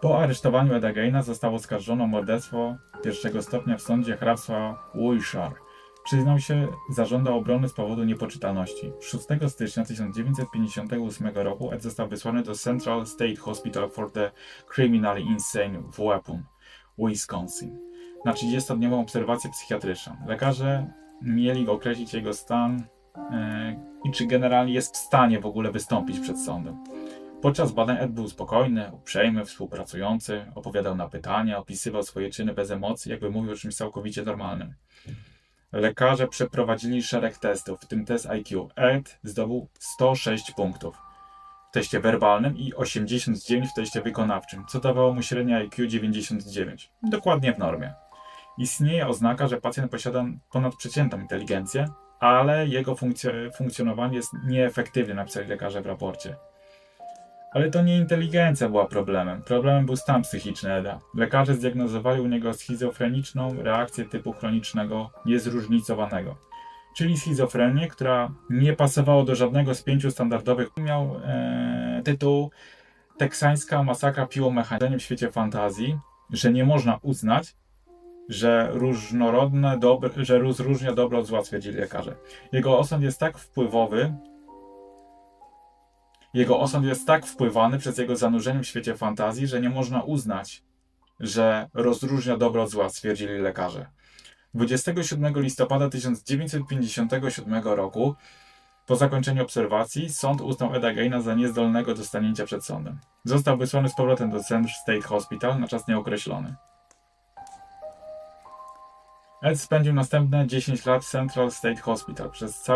Po aresztowaniu Eda Geina został oskarżony o morderstwo pierwszego stopnia w sądzie hrabstwa Wiltshire. Przyznał się, zażądał obrony z powodu niepoczytalności. 6 stycznia 1958 roku Ed został wysłany do Central State Hospital for the Criminally Insane w Waupun, Wisconsin, na 30-dniową obserwację psychiatryczną. Lekarze mieli określić jego stan e, i czy generalnie jest w stanie w ogóle wystąpić przed sądem. Podczas badań Ed był spokojny, uprzejmy, współpracujący, opowiadał na pytania, opisywał swoje czyny bez emocji, jakby mówił o czymś całkowicie normalnym. Lekarze przeprowadzili szereg testów, w tym test IQ. Ed zdobył 106 punktów w teście werbalnym i 89 w teście wykonawczym, co dawało mu średnie IQ 99. Dokładnie w normie. Istnieje oznaka, że pacjent posiada ponadprzeciętną inteligencję, ale jego funkcjo- funkcjonowanie jest nieefektywne, napisali lekarze w raporcie. Ale to nie inteligencja była problemem. Problemem był stan psychiczny Eda. Lekarze zdiagnozowali u niego schizofreniczną reakcję typu chronicznego niezróżnicowanego. Czyli schizofrenię, która nie pasowała do żadnego z pięciu standardowych. Miał e, tytuł Teksańska masakra piłomechaniczna w świecie fantazji, że nie można uznać, że różnorodne, dobre, że rozróżnia dobro od zła, stwierdzili lekarze. Jego osąd jest tak wpływowy, jego osąd jest tak wpływany przez jego zanurzenie w świecie fantazji, że nie można uznać, że rozróżnia dobro od zła, stwierdzili lekarze. 27 listopada 1957 roku, po zakończeniu obserwacji, sąd uznał Eda Geina za niezdolnego do stanięcia przed sądem. Został wysłany z powrotem do Central State Hospital na czas nieokreślony. Ed spędził następne 10 lat w Central State Hospital. Przez cały